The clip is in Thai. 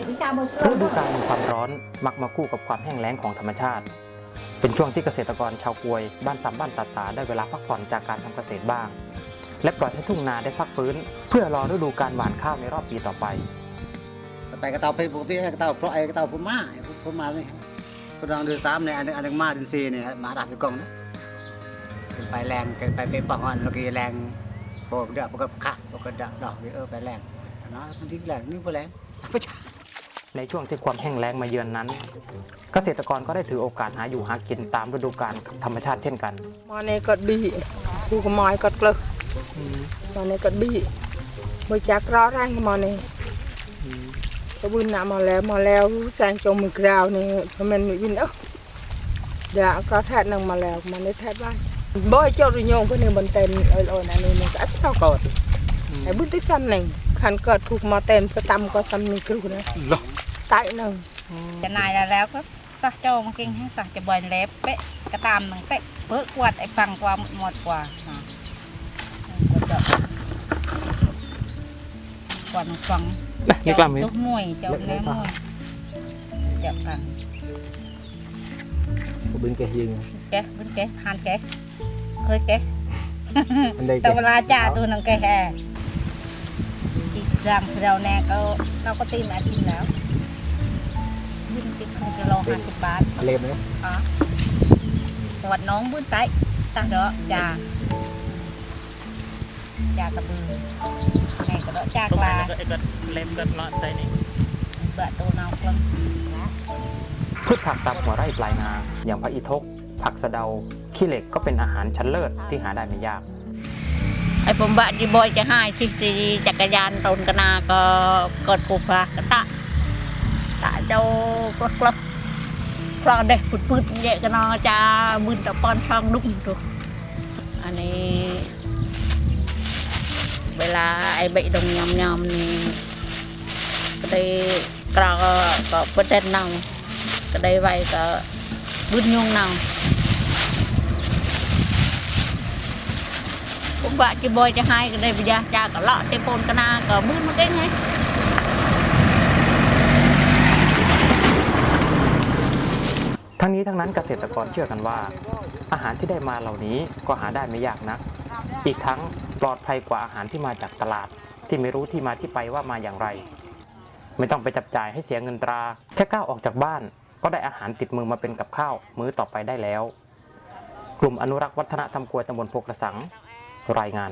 ฤดูการความร้อนมักมาคู่กับความแห้งแล้งของธรรมชาติ เป็นช่วงที่เกษตรกรชาวกวยบ้านสามบ้านตาตาได้เวลาพักผ่อนจากการทำเกษตรบ้าง และปล่อยให้ทุ่งนาได้พักฟื้น เพื่อรอฤดูการหวานข้าวในรอบปีต่อไปไปกระเตาเพชรปกติให้กระเตาเพราะไอ้กระเตาพม่าพม่าเนี่ยพลองดูซ้ำในอันนึงอันนึงมาดินซีเนี่ยมาดับอยู่กองนะไปแรงกัไปเป็นปะฮอนเราก็แรงโบกเดือบกระขะโบกระดอกเดือไปแรงนะมันทิ้งแรงนี่ไปแรงไปรมา ในช่วงที่ความแห้งแล้งมาเยือนนั้น เกษตรกรก็ได้ถือโอกาสหาอยู่หากินตามฤดูกาลธรรมชาติเช่นกันมาในกัดบีกูก็มอยกัดกลึกมาในกัดบีบริจาคร้อนแรงมาในก็บุนหนามาแล้วมาแล้วแสงจมมือกราวนี่พมันวินเอ้าเดี๋ยวก็แทดนังมาแล้วมาในแทดบ้านบ่อยเจ้าดุยงก็เนี่ยบนเต็นไอ้โนั่นนี่มันก็อัดเศร้ากอดไอ้บุญที่สั้นหนึ่ง ขันเกิดถูกมาเต็มก็ตำก็ซ้ำนี่คือนะหรอตายหนึ่งจะนายแล้วก็สะโจมกิงให้สะจะบ่อยเล็บเป๊ะกระตามหนึ่งเป๊ะเพื่อกวดไอ้ฟังกว่าหมดกว่าก่อนฟังนี่กลับมีตุ๊กมวยเจ้าแม่มวยจับฟังบินแกยิงแกบินแกหันแกเคยแกแต่เวลาจ่าตัวนังแกแห่ ร่างเราแน่ก็เราก็ตีมาทีแล้วยี่ติดคงจะรอห้าสิบบาทเลมไหมอ๋อจวัดน้องบุญไตตาเด้อจ่าจากระบือแน่ก็เด้อจากลาก็เอ็ดเลมก็ใจนี่บะโตนาวกลมพืชผักตามหัวไร่ปลายนา อย่างพระอีทก ผักสะเดา ขี้เหล็กก็เป็นอาหารชั้นเลิศที่หาได้ไม่ยาก ไอ้ผมบะจีบอยจะให้ที่ที่จักรยานตนกนาก็กดปูปลากระตะตะเจ้ากลับกลับพลาเด็กปุดปุดเยอะกันเนาะจะมึนตะปอนช่องดุ้งตัวอันนี้ เวลาไอ้ใบดงยำยำนี่ก็ได้กรอก็ประเด็นเนาก็ได้ไว้ก็บุญยงเนา ผมบจีบอยจะให้ก็ได้ไปยาจากก็เลาะเตปนกนาก็บุญมาเก่งไงทั้งนี้ทั้งนั้นเกษตรกรเชื่อกันว่า อาหารที่ได้มาเหล่านี้ก็หาได้ไม่ยากนัก อีกทั้งปลอดภัยกว่าอาหารที่มาจากตลาด ที่ไม่รู้ที่มาที่ไปว่ามาอย่างไร ไม่ต้องไปจับจ่ายให้เสียเงินตรา แค่ก้าวออกจากบ้าน ก็ได้อาหารติดมือมาเป็นกับข้าวมื้อต่อไปได้แล้ว กลุ่มอนุรักษ์วัฒนธรรมกวยตำบลโพกระสัง รายงาน